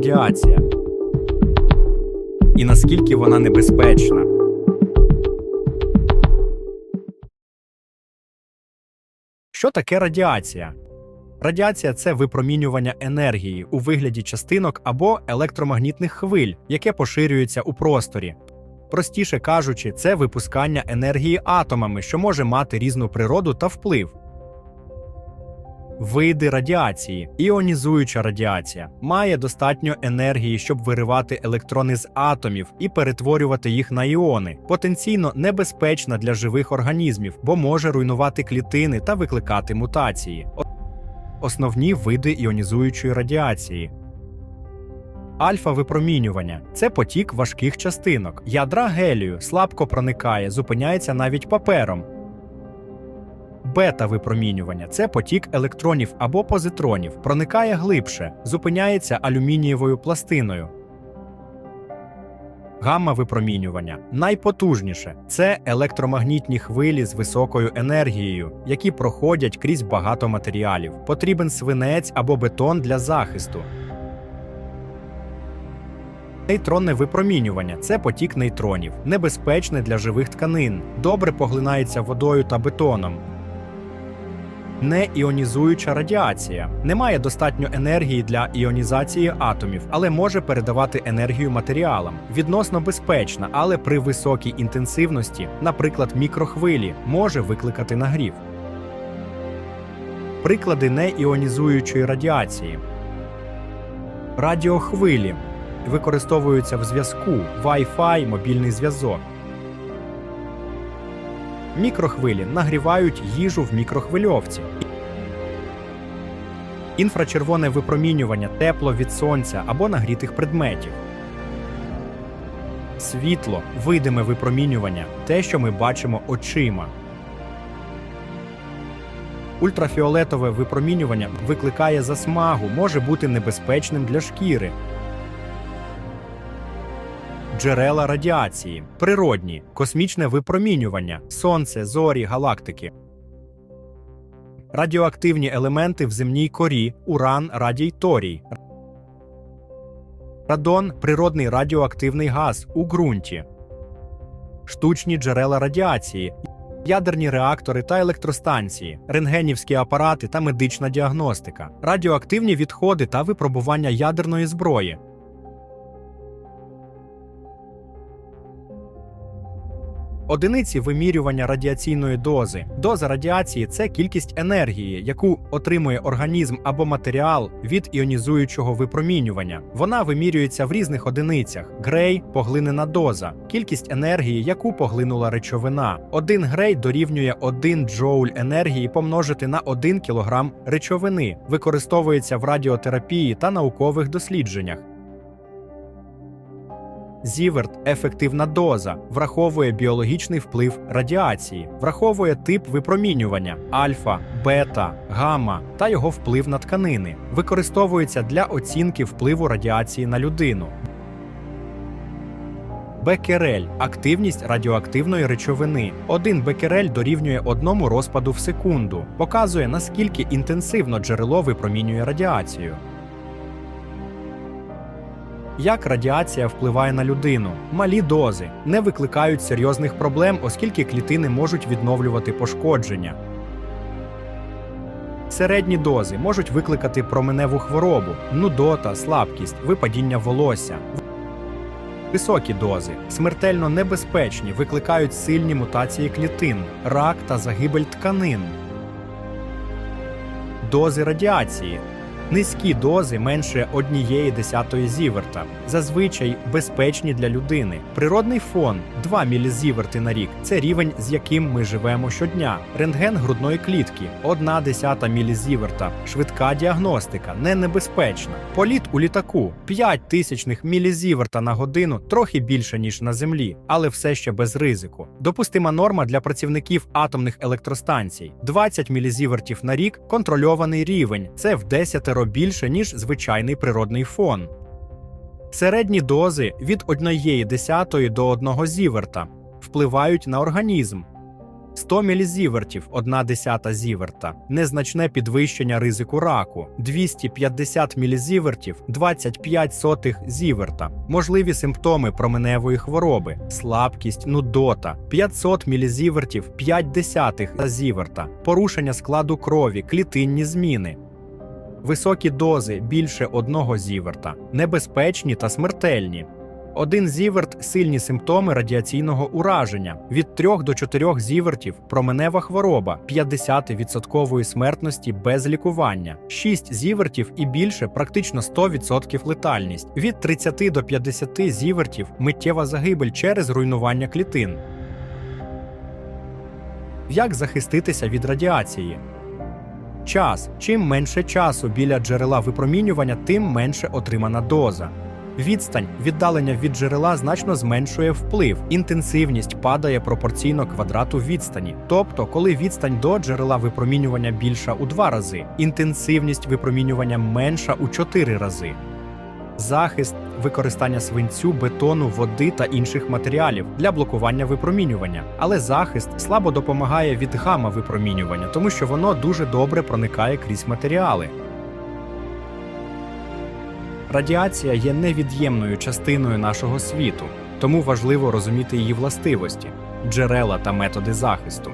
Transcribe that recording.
радіація? І наскільки вона небезпечна? Що таке радіація? Радіація це випромінювання енергії у вигляді частинок або електромагнітних хвиль, яке поширюється у просторі. Простіше кажучи, це випускання енергії атомами, що може мати різну природу та вплив. Види радіації. Іонізуюча радіація має достатньо енергії, щоб виривати електрони з атомів і перетворювати їх на іони. Потенційно небезпечна для живих організмів, бо може руйнувати клітини та викликати мутації. Основні види іонізуючої радіації. Альфа-випромінювання це потік важких частинок. Ядра гелію слабко проникає, зупиняється навіть папером. Бета-випромінювання це потік електронів або позитронів, проникає глибше, зупиняється алюмінієвою пластиною. Гамма-випромінювання найпотужніше це електромагнітні хвилі з високою енергією, які проходять крізь багато матеріалів. Потрібен свинець або бетон для захисту. Нейтронне випромінювання це потік нейтронів, небезпечне для живих тканин, добре поглинається водою та бетоном. Неіонізуюча радіація не має достатньо енергії для іонізації атомів, але може передавати енергію матеріалам. Відносно безпечна, але при високій інтенсивності, наприклад, мікрохвилі, може викликати нагрів. Приклади неіонізуючої радіації. Радіохвилі використовуються в зв'язку, Wi-Fi, мобільний зв'язок. Мікрохвилі нагрівають їжу в мікрохвильовці. Інфрачервоне випромінювання тепло від сонця або нагрітих предметів. Світло, видиме випромінювання те, що ми бачимо очима. Ультрафіолетове випромінювання викликає засмагу, може бути небезпечним для шкіри. Джерела радіації, природні, космічне випромінювання, сонце, зорі, галактики. Радіоактивні елементи в земній корі, уран, радій, торій. Радон природний радіоактивний газ у ґрунті. Штучні джерела радіації, ядерні реактори та електростанції, рентгенівські апарати та медична діагностика, радіоактивні відходи та випробування ядерної зброї. Одиниці вимірювання радіаційної дози. Доза радіації це кількість енергії, яку отримує організм або матеріал від іонізуючого випромінювання. Вона вимірюється в різних одиницях: грей поглинена доза, кількість енергії, яку поглинула речовина. Один грей дорівнює 1 джоуль енергії помножити на 1 кілограм речовини, використовується в радіотерапії та наукових дослідженнях. Зіверт ефективна доза, враховує біологічний вплив радіації, враховує тип випромінювання альфа, бета, гамма та його вплив на тканини, використовується для оцінки впливу радіації на людину. Бекерель активність радіоактивної речовини. Один бекерель дорівнює одному розпаду в секунду, показує наскільки інтенсивно джерело випромінює радіацію. Як радіація впливає на людину? Малі дози не викликають серйозних проблем, оскільки клітини можуть відновлювати пошкодження. Середні дози можуть викликати променеву хворобу, нудота, слабкість, випадіння волосся. Високі дози смертельно небезпечні, викликають сильні мутації клітин, рак та загибель тканин. Дози радіації Низькі дози менше однієї десятої зіверта, зазвичай безпечні для людини. Природний фон 2 мілізіверти на рік це рівень, з яким ми живемо щодня. Рентген грудної клітки 1 десята мілізіверта, швидка діагностика, не небезпечна. Політ у літаку 5 тисячних мілізіверта на годину, трохи більше ніж на землі, але все ще без ризику. Допустима норма для працівників атомних електростанцій 20 мілізівертів на рік контрольований рівень. Це в 10 більше, ніж звичайний природний фон. Середні дози від 1 десятої до 1 зіверта впливають на організм. 100 мілізівертів, 1 десята зіверта, незначне підвищення ризику раку, 250 мілізівертів, 25 сотих зіверта, можливі симптоми променевої хвороби, слабкість, нудота, 500 мілізівертів, 5 десятих зіверта, порушення складу крові, клітинні зміни. Високі дози більше одного зіверта, небезпечні та смертельні. Один зіверт сильні симптоми радіаційного ураження, від 3 до 4 зівертів променева хвороба, 50% смертності без лікування, 6 зівертів і більше практично 100% летальність, від 30 до 50 зівертів миттєва загибель через руйнування клітин. Як захиститися від радіації? Час. Чим менше часу біля джерела випромінювання, тим менше отримана доза. Відстань віддалення від джерела значно зменшує вплив. Інтенсивність падає пропорційно квадрату відстані. Тобто, коли відстань до джерела випромінювання більша у два рази, інтенсивність випромінювання менша у чотири рази. Захист використання свинцю, бетону, води та інших матеріалів для блокування випромінювання. Але захист слабо допомагає від гамма випромінювання, тому що воно дуже добре проникає крізь матеріали. Радіація є невід'ємною частиною нашого світу, тому важливо розуміти її властивості, джерела та методи захисту.